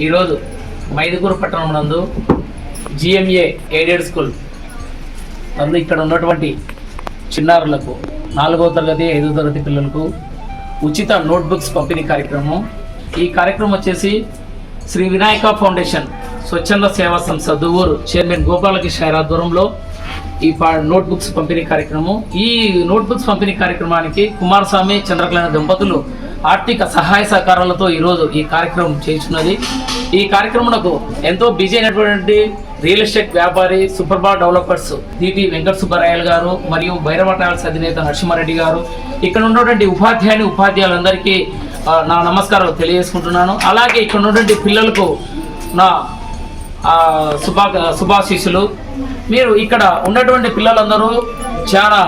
ఈరోజు మైదుకూరు పట్టణం నందు జిఎంఏ ఎయిడెడ్ స్కూల్ నందు ఇక్కడ ఉన్నటువంటి చిన్నారులకు నాలుగో తరగతి ఐదో తరగతి పిల్లలకు ఉచిత నోట్బుక్స్ పంపిణీ కార్యక్రమం. ఈ కార్యక్రమం వచ్చేసి శ్రీ వినాయక ఫౌండేషన్ స్వచ్ఛంద సేవా సంస్థ దువ్వూరు చైర్మన్ గోపాలకృష్ణ ఆధ్వర్యంలో ఈ పా- నోట్బుక్స్ పంపిణీ కార్యక్రమం. ఈ నోట్బుక్స్ పంపిణీ కార్యక్రమానికి కుమారస్వామి చంద్రకళ దంపతులు ఆర్థిక సహాయ సహకారాలతో ఈరోజు ఈ కార్యక్రమం చేస్తున్నది. ఈ కార్యక్రమంలో ఎంతో బిజీ అయినటువంటి రియల్ ఎస్టేట్ వ్యాపారి Superba developers DT Venkata Subbarayalu garu మరియు భైరవ ట్రావెల్స్ అధినేత నరసింహారెడ్డి గారు ఇక్కడ ఉన్నటువంటి ఉపాధ్యాయుని ఉపాధ్యాయులందరికీ నా నమస్కారాలు తెలియజేసుకుంటున్నాను. అలాగే ఇక్కడ ఉన్నటువంటి పిల్లలకు నా శుభా శుభాశీస్సులు. మీరు ఇక్కడ ఉన్నటువంటి పిల్లలందరూ చాలా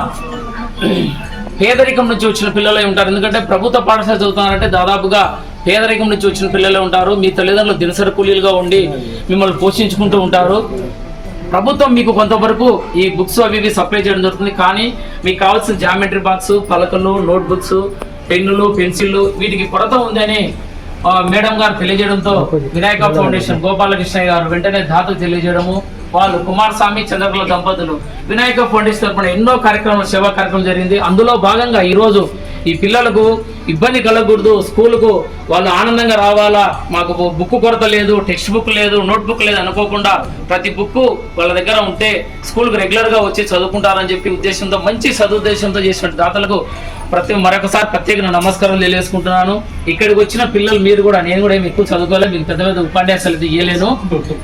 పేదరికం నుంచి వచ్చిన పిల్లలే ఉంటారు. ఎందుకంటే ప్రభుత్వ పాఠశాల చదువుతున్నారంటే దాదాపుగా పేదరికం నుంచి వచ్చిన పిల్లలే ఉంటారు. మీ తల్లిదండ్రులు దినసరి కూలీలుగా ఉండి మిమ్మల్ని పోషించుకుంటూ ఉంటారు. ప్రభుత్వం మీకు కొంతవరకు ఈ బుక్స్ అవి ఇవి సప్లై చేయడం జరుగుతుంది. కానీ మీకు కావాల్సిన జామెట్రీ బాక్స్ పలకలు నోట్ బుక్స్ పెన్నులు పెన్సిళ్ళు వీటికి కొరత ఉందని మేడం గారు తెలియజేయడంతో వినాయక ఫౌండేషన్ గోపాలకృష్ణ గారు వెంటనే దాతలు తెలియజేయడము. వాళ్ళు కుమారస్వామి చంద్రకుల దంపతులు. వినాయక ఫౌండేషన్ తరపున ఎన్నో కార్యక్రమాలు సేవా కార్యక్రమం జరిగింది. అందులో భాగంగా ఈ రోజు ఈ పిల్లలకు ఇబ్బంది కలగకూడదు. స్కూల్కు వాళ్ళు ఆనందంగా రావాలా? మాకు బుక్ కొరత లేదు టెక్స్ట్ బుక్ లేదు నోట్ బుక్ లేదు అనుకోకుండా ప్రతి బుక్ వాళ్ళ దగ్గర ఉంటే స్కూల్కి రెగ్యులర్గా వచ్చి చదువుకుంటారని చెప్పి ఉద్దేశంతో మంచి సదుద్దేశంతో చేసిన దాతలకు ప్రతి మరొకసారి ప్రత్యేక నమస్కారం తెలియజేసుకుంటున్నాను. ఇక్కడికి వచ్చిన పిల్లలు మీరు కూడా నేను కూడా ఏమి ఎక్కువ చదువుకోలేదు మీకు పెద్ద పెద్ద ఉపన్యాసాలు అయితే ఇయ్యలేను.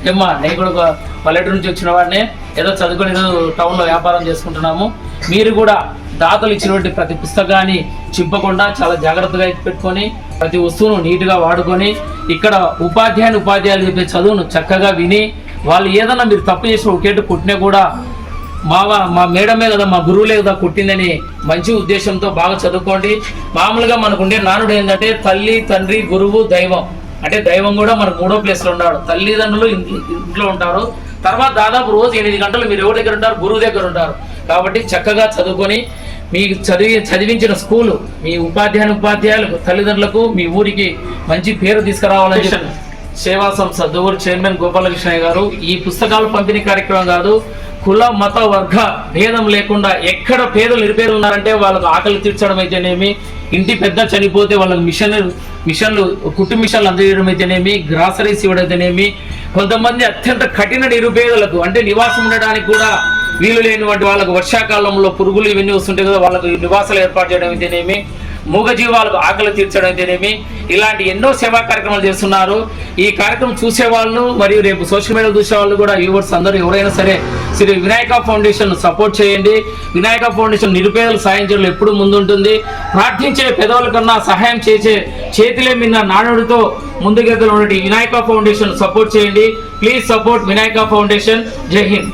ఏమ్మా నేను కూడా పల్లెటూరు నుంచి వచ్చిన వాడినే. ఏదో చదువుకొని ఏదో టౌన్లో వ్యాపారం చేసుకుంటున్నాము. మీరు కూడా దాతలు ఇచ్చినటువంటి ప్రతి పుస్తకాన్ని చింపకుండా చాలా జాగ్రత్తగా పెట్టుకొని ప్రతి వస్తువును నీట్గా వాడుకొని ఇక్కడ ఉపాధ్యాయుని ఉపాధ్యాయులు చెప్పే చదువును చక్కగా విని వాళ్ళు ఏదన్నా మీరు తప్పు చేసిన ఒకేటి కొట్టినా కూడా మావా మా మేడమే కదా మా గురువులే కదా కొట్టిందని మంచి ఉద్దేశంతో బాగా చదువుకోండి. మామూలుగా మనకు ఉండే నానుడు ఏంటంటే తల్లి తండ్రి గురువు దైవం. అంటే దైవం కూడా మనకు మూడో ప్లేస్లో ఉన్నాడు. తల్లిదండ్రులు ఇంట్లో ఇంట్లో ఉంటారు. తర్వాత దాదాపు రోజు ఎనిమిది గంటలు మీరు ఎవరి దగ్గర ఉంటారు? గురువు దగ్గర ఉంటారు. కాబట్టి చక్కగా చదువుకొని మీకు చదివి చదివించిన స్కూలు మీ ఉపాధ్యాయుని ఉపాధ్యాయులకు తల్లిదండ్రులకు మీ ఊరికి మంచి పేరు తీసుకురావాలని చెప్పి. సేవా సంస్థ దువ్వూరు చైర్మన్ గోపాలకృష్ణయ్య గారు. ఈ పుస్తకాలు పంపిణీ కార్యక్రమం కాదు కుల మత వర్గ భేదం లేకుండా ఎక్కడ పేదలు నిరుపేదలు ఉన్నారంటే వాళ్ళకు ఆకలి తీర్చడం అయితేనేమి ఇంటి పెద్ద చనిపోతే వాళ్ళకి మిషన్లు మిషన్లు కుట్టు మిషన్లు అందజేయడం అయితేనేమి గ్రాసరీస్ ఇవ్వడం అయితేనేమి కొంతమంది అత్యంత కఠిన నిరుపేదలకు అంటే నివాసం ఉండడానికి కూడా వీలు లేనివంటి వాళ్ళకు వర్షాకాలంలో పురుగులు ఇవన్నీ వస్తుంటాయి కదా వాళ్ళకు నివాసాలు ఏర్పాటు చేయడం అయితేనేమి మూగజీవాలకు ఆకలి తీర్చడం అయితేనేమి ఇలాంటి ఎన్నో సేవా కార్యక్రమాలు చేస్తున్నారు. ఈ కార్యక్రమం చూసే వాళ్ళు మరియు రేపు సోషల్ మీడియా చూసే వాళ్ళు కూడా వ్యూవర్స్ అందరూ ఎవరైనా సరే శ్రీ వినాయక ఫౌండేషన్ సపోర్ట్ చేయండి. వినాయక ఫౌండేషన్ నిరుపేదలు సాయం చేయడం ఎప్పుడు ముందుంటుంది. ప్రార్థించే పెదవుల కన్నా సహాయం చేసే చేతిలే మిన్న నానుడితో ముందుకెళ్తున్న వినాయక ఫౌండేషన్ సపోర్ట్ చేయండి. Please support Vinayaka foundation. Jai Hind.